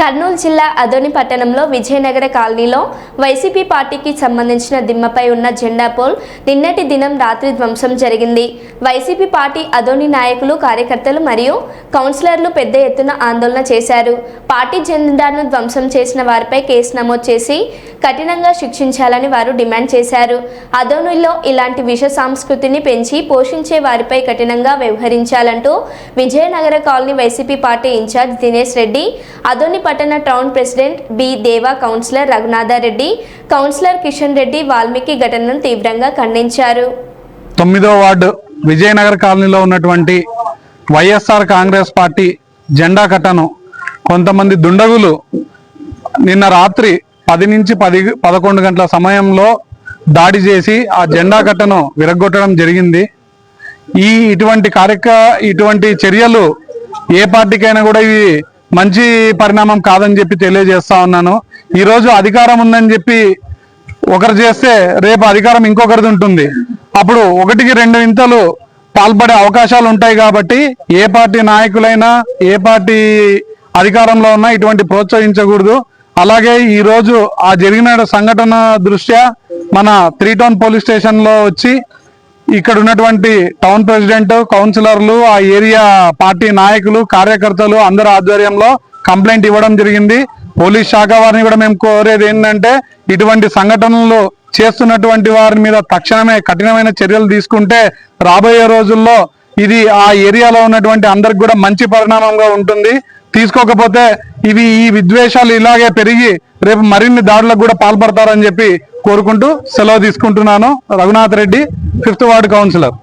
కర్నూలు జిల్లా అదోని పట్టణంలో విజయనగర కాలనీలో వైసీపీ పార్టీకి సంబంధించిన దిమ్మపై ఉన్న జెండా పోల్ నిన్నటి దినం రాత్రి ధ్వంసం జరిగింది. వైసీపీ పార్టీ అదోని నాయకులు కార్యకర్తలు మరియు కౌన్సిలర్లు పెద్ద ఎత్తున ఆందోళన చేశారు. పార్టీ జెండాను ధ్వంసం చేసిన వారిపై కేసు నమోదు చేసి కఠినంగా శిక్షించాలని వారు డిమాండ్ చేశారు. అదోనిలో ఇలాంటి విష సంస్కృతిని పెంచి పోషించే వారిపై కఠినంగా వ్యవహరించాలంటూ Vijayanagara colony YCP party incharge Dinesh Reddy Adoni పట్టణ town president B Deva councillor Raghunathareddy councillor Kishan Reddy Valmiki ఘటనను తీవ్రంగా ఖండించారు. తొమ్మిదో వార్డు విజయనగర్ కాలనీలో ఉన్నటువంటి వైఎస్ఆర్ కాంగ్రెస్ పార్టీ జెండా కట్టను. కొంతమంది దుండగులు నిన్న రాత్రి పది నుంచి పది పదకొండు గంటల సమయంలో దాడి చేసి ఆ జెండా కట్టను విరగొట్టడం జరిగింది. ఈ ఇటువంటి కార్యక్ర ఇటువంటి చర్యలు ఏ పార్టీకైనా కూడా ఇవి మంచి పరిణామం కాదని చెప్పి తెలియజేస్తా ఉన్నాను. ఈరోజు అధికారం ఉందని చెప్పి ఒకరు చేస్తే రేపు అధికారం ఇంకొకరిది ఉంటుంది. అప్పుడు ఒకటికి రెండు ఇంతలు పాల్పడే అవకాశాలు ఉంటాయి కాబట్టి ఏ పార్టీ నాయకులైనా ఏ పార్టీ అధికారంలో ఉన్నా ఇటువంటి ప్రోత్సహించకూడదు. అలాగే ఈరోజు ఆ జరిగిన సంఘటన దృష్ట్యా మన త్రీ టౌన్ పోలీస్ స్టేషన్లో వచ్చి ఇక్కడ ఉన్నటువంటి టౌన్ ప్రెసిడెంట్ కౌన్సిలర్లు ఆ ఏరియా పార్టీ నాయకులు కార్యకర్తలు అందరి ఆధ్వర్యంలో కంప్లైంట్ ఇవ్వడం జరిగింది. పోలీస్ శాఖ వారిని కూడా మేము కోరేది ఏంటంటే ఇటువంటి సంఘటనలు చేస్తున్నటువంటి వారి మీద తక్షణమే కఠినమైన చర్యలు తీసుకుంటే రాబోయే రోజుల్లో ఇది ఆ ఏరియాలో ఉన్నటువంటి అందరికి కూడా మంచి పరిణామంగా ఉంటుంది. తీసుకోకపోతే ఇవి ఈ విద్వేషాలు ఇలాగే పెరిగి రేపు మరిన్ని దాడులకు కూడా పాల్పడతారని చెప్పి కోరుకుంటూ సెలవు తీసుకుంటున్నాను. Raghunath Reddy fifth ward councillor